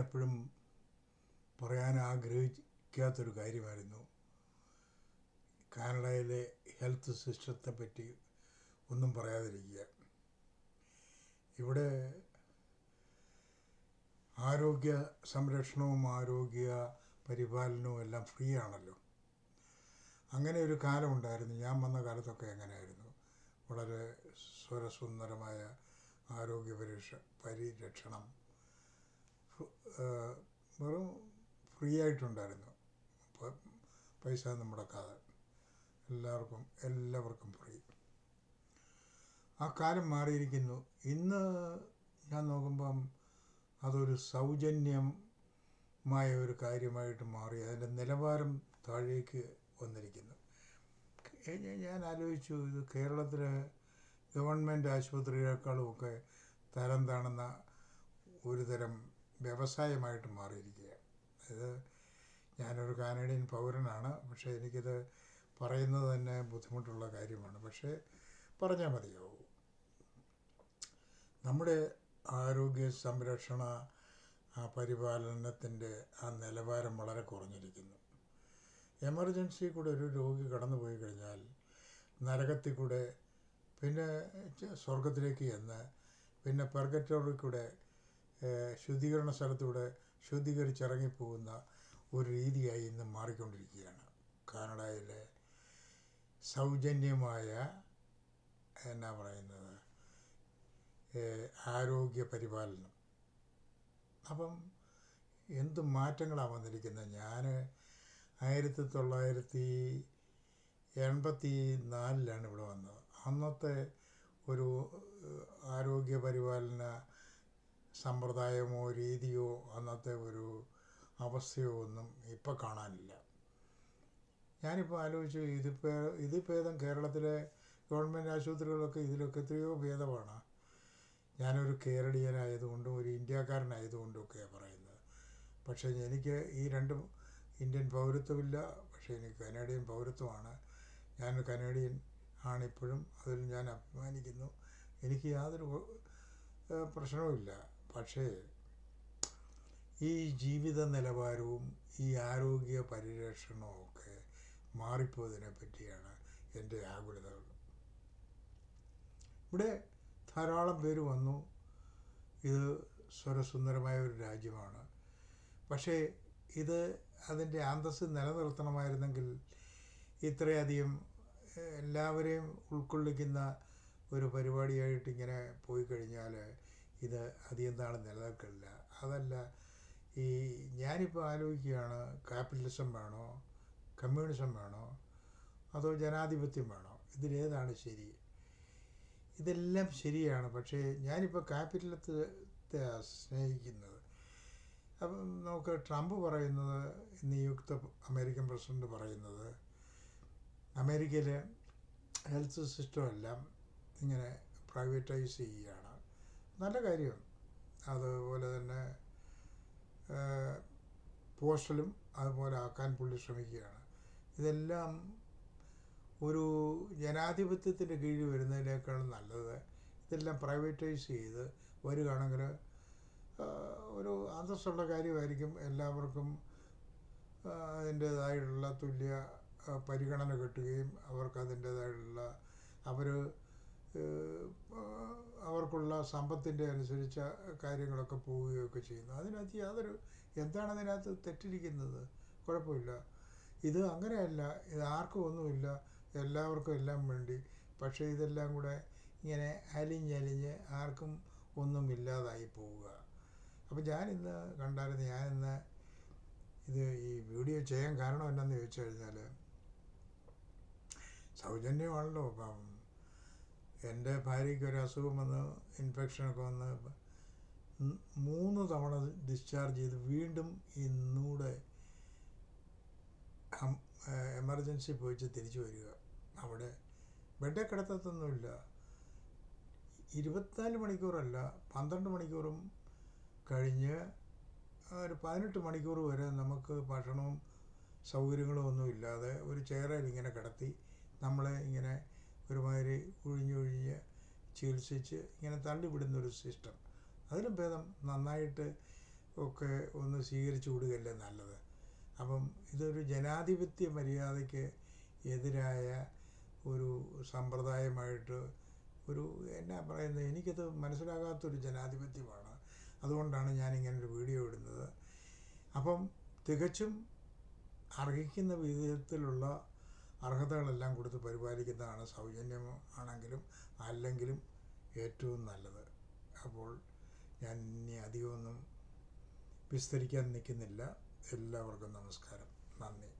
എപ്പോഴും പറയാൻ ആഗ്രഹിക്കാത്തൊരു കാര്യമായിരുന്നു. കാനഡയിലെ ഹെൽത്ത് സിസ്റ്റത്തെ പറ്റി ഒന്നും പറയാതിരിക്കുക. ഇവിടെ ആരോഗ്യ സംരക്ഷണവും ആരോഗ്യ പരിപാലനവും എല്ലാം ഫ്രീ ആണല്ലോ അങ്ങനെ ഒരു കാലമുണ്ടായിരുന്നു. ഞാൻ വന്ന കാലത്തൊക്കെ എങ്ങനെയായിരുന്നു വളരെ സ്വരസുന്ദരമായ ആരോഗ്യ പരിരക്ഷ പരിരക്ഷണം വെറും ഫ്രീ ആയിട്ടുണ്ടായിരുന്നു പൈസ ഒന്നും മുടക്കാതെ എല്ലാവർക്കും എല്ലാവർക്കും ഫ്രീ. ആ കാലം മാറിയിരിക്കുന്നു. ഇന്ന് ഞാൻ നോക്കുമ്പം അതൊരു സൗജന്യമായ ഒരു കാര്യമായിട്ട് മാറി അതിന്റെ നിലവാരം താഴേക്ക് വന്നിരിക്കുന്നു. ഞാൻ ആലോചിച്ചു ഇത് കേരളത്തിലെ ഗവൺമെന്റ് ആശുപത്രികളെക്കാളുമൊക്കെ തരം താണുന്ന ഒരു തരം വ്യവസായമായിട്ട് മാറിയിരിക്കുകയാണ്. ഇത് ഞാനൊരു കാനഡിയൻ പൗരനാണ്. പക്ഷേ എനിക്കിത് പറയുന്നത് തന്നെ ബുദ്ധിമുട്ടുള്ള കാര്യമാണ്. പക്ഷേ പറഞ്ഞാൽ മതിയാവും നമ്മുടെ ആരോഗ്യ സംരക്ഷണ പരിപാലനത്തിന്റെ ആ നിലവാരം വളരെ കുറഞ്ഞിരിക്കുന്നു. എമർജൻസി കൂടെ ഒരു രോഗി കടന്നു പോയി കഴിഞ്ഞാൽ നരകത്തിൽ കൂടെ പിന്നെ സ്വർഗത്തിലേക്ക് ചെന്ന് പിന്നെ പെർഗറ്റോറിൽ കൂടെ ശുദ്ധീകരണ സ്ഥലത്തൂടെ ശുദ്ധീകരിച്ചിറങ്ങിപ്പോകുന്ന ഒരു രീതിയായി ഇന്ന് മാറിക്കൊണ്ടിരിക്കുകയാണ്. കാനഡയിലെ സൗജന്യമായ എന്നാ പറയുന്നത് ആരോഗ്യ പരിപാലനം. അപ്പം എന്ത് മാറ്റങ്ങളാണ് വന്നിരിക്കുന്നത്? ഞാൻ ആയിരത്തി തൊള്ളായിരത്തി എൺപത്തി നാലിലാണ് ഇവിടെ വന്നത്. അന്നത്തെ ഒരു ആരോഗ്യ പരിപാലന സമ്പ്രദായമോ രീതിയോ അന്നത്തെ ഒരു അവസ്ഥയോ ഒന്നും ഇപ്പം കാണാനില്ല. ഞാനിപ്പോൾ ആലോചിച്ചു ഇതിപ്പോൾ ഇത് ഭേദം കേരളത്തിലെ ഗവൺമെന്റ് ആശുപത്രികളൊക്കെ ഇതിലൊക്കെ എത്രയോ ഭേദമാണ്. ഞാനൊരു കേരളീയനായതുകൊണ്ടും ഒരു ഇന്ത്യക്കാരനായതുകൊണ്ടും ഒക്കെയാണ് പറയുന്നത്. പക്ഷേ എനിക്ക് ഈ രണ്ടും ഇന്ത്യൻ പൗരത്വമില്ല പക്ഷേ എനിക്ക് കനേഡിയൻ പൗരത്വമാണ്. ഞാൻ കനേഡിയൻ ആണിപ്പോഴും അതിൽ ഞാൻ അഭിമാനിക്കുന്നു. എനിക്ക് യാതൊരു പ്രശ്നവുമില്ല. പക്ഷേ ഈ ജീവിത നിലവാരവും ഈ ആരോഗ്യ പരിരക്ഷണവും ഒക്കെ മാറിപ്പോയതിനെ പറ്റിയാണ് എന്റെ ആകുലതകൾ. ഇവിടെ ധാരാളം പേര് വന്നു. ഇത് സ്വരസുന്ദരമായ ഒരു രാജ്യമാണ്. പക്ഷേ ഇത് അതിന്റെ അന്തസ് നിലനിർത്തണമായിരുന്നെങ്കിൽ ഇത്രയധികം എല്ലാവരെയും ഉൾക്കൊള്ളിക്കുന്ന ഒരു പരിപാടിയായിട്ട് ഇങ്ങനെ പോയി കഴിഞ്ഞാൽ ഇത് അധികം നാളും നിലനിൽക്കില്ല അതല്ല ഈ ഞാനിപ്പോൾ ആലോചിക്കുകയാണ് ക്യാപിറ്റലിസം വേണോ കമ്മ്യൂണിസം വേണോ അതോ ജനാധിപത്യം വേണോ? ഇതിലേതാണ് ശരി. ഇതെല്ലാം ശരിയാണ്. പക്ഷേ ഞാനിപ്പോൾ ക്യാപിറ്റലത്തെ സ്നേഹിക്കുന്നത്. അപ്പം നമുക്ക് ട്രംപ് പറയുന്നത് നിയുക്ത അമേരിക്കൻ പ്രസിഡന്റ് പറയുന്നത് അമേരിക്കയിലെ ഹെൽത്ത് സിസ്റ്റം എല്ലാം ഇങ്ങനെ പ്രൈവറ്റൈസ് ചെയ്യുകയാണ്. നല്ല കാര്യമാണ്. അതുപോലെ തന്നെ പോസ്റ്റലും അതുപോലെ ആക്കാൻ പുള്ളി ശ്രമിക്കുകയാണ്. ഇതെല്ലാം ഒരു ജനാധിപത്യത്തിന്റെ കീഴിൽ വരുന്നതിനേക്കാളും നല്ലത് ഇതെല്ലാം പ്രൈവറ്റൈസ് ചെയ്ത് വരികയാണെങ്കിൽ ഒരു അന്തസ്സുള്ള കാര്യമായിരിക്കും എല്ലാവർക്കും അതിന്റേതായിട്ടുള്ള തുല്യ പരിഗണന കിട്ടുകയും അവർക്ക് അതിന്റേതായിട്ടുള്ള അവർ അവർക്കുള്ള സമ്പത്തിന്റെ അനുസരിച്ച കാര്യങ്ങളൊക്കെ പോവുകയൊക്കെ ചെയ്യുന്നു. അതിനകത്ത് യാതൊരു എന്താണ് അതിനകത്ത് തെറ്റിരിക്കുന്നത്? കുഴപ്പമില്ല. ഇത് അങ്ങനെയല്ല. ഇത് ആർക്കും ഒന്നുമില്ല. എല്ലാവർക്കും എല്ലാം വേണ്ടി. പക്ഷേ ഇതെല്ലാം കൂടെ ഇങ്ങനെ അലിഞ്ഞലിഞ്ഞ് ആർക്കും ഒന്നും ഇല്ലാതായി പോവുക. അപ്പോൾ ഞാനിന്ന് കണ്ടായിരുന്നു ഞാനിന്ന് ഇത് ഈ വീഡിയോ ചെയ്യാൻ കാരണം എന്നാന്ന് ചോദിച്ചു കഴിഞ്ഞാൽ സൗജന്യമാണല്ലോ. അപ്പം എന്റെ ഭാര്യയ്ക്ക് ഒരു അസുഖം വന്ന് ഇൻഫെക്ഷനൊക്കെ വന്ന് മൂന്ന് തവണ ഡിസ്ചാർജ് ചെയ്ത് വീണ്ടും ഇന്നൂടെ എമർജൻസി പോയിച്ച് തിരിച്ചു വരിക. അവിടെ ബെഡേ കിടത്തത്തൊന്നുമില്ല. ഇരുപത്തിനാല് മണിക്കൂറല്ല പന്ത്രണ്ട് മണിക്കൂറും കഴിഞ്ഞ് ഒരു പതിനെട്ട് മണിക്കൂർ വരെ നമുക്ക് ഭക്ഷണവും സൗകര്യങ്ങളും ഒന്നും ഇല്ലാതെ ഒരു ചെയറിൽ ഇങ്ങനെ കിടത്തി നമ്മളെ ഇങ്ങനെ ഒരുമാതിരി ഉഴിഞ്ഞൊഴിഞ്ഞ് ചികിത്സിച്ച് ഇങ്ങനെ തള്ളിവിടുന്ന ഒരു സിസ്റ്റം. അതിലും ഭേദം നന്നായിട്ട് ഒക്കെ ഒന്ന് സ്വീകരിച്ചു വിടുകയല്ലേ നല്ലത്? അപ്പം ഇതൊരു ജനാധിപത്യ മര്യാദയ്ക്ക് എതിരായ ഒരു സമ്പ്രദായമായിട്ട് ഒരു എന്നാ പറയുന്നത് എനിക്കത് മനസ്സിലാകാത്തൊരു ജനാധിപത്യമാണ്. അതുകൊണ്ടാണ് ഞാനിങ്ങനൊരു വീഡിയോ ഇടുന്നത്. അപ്പം തികച്ചും അർഹിക്കുന്ന വിധത്തിലുള്ള അർഹതകളെല്ലാം കൊടുത്ത് പരിപാലിക്കുന്നതാണ് സൗജന്യം ആണെങ്കിലും അല്ലെങ്കിലും ഏറ്റവും നല്ലത്. അപ്പോൾ ഞാൻ ഇനി അധികമൊന്നും വിസ്തരിക്കാൻ നിൽക്കുന്നില്ല. എല്ലാവർക്കും നമസ്കാരം. നന്ദി.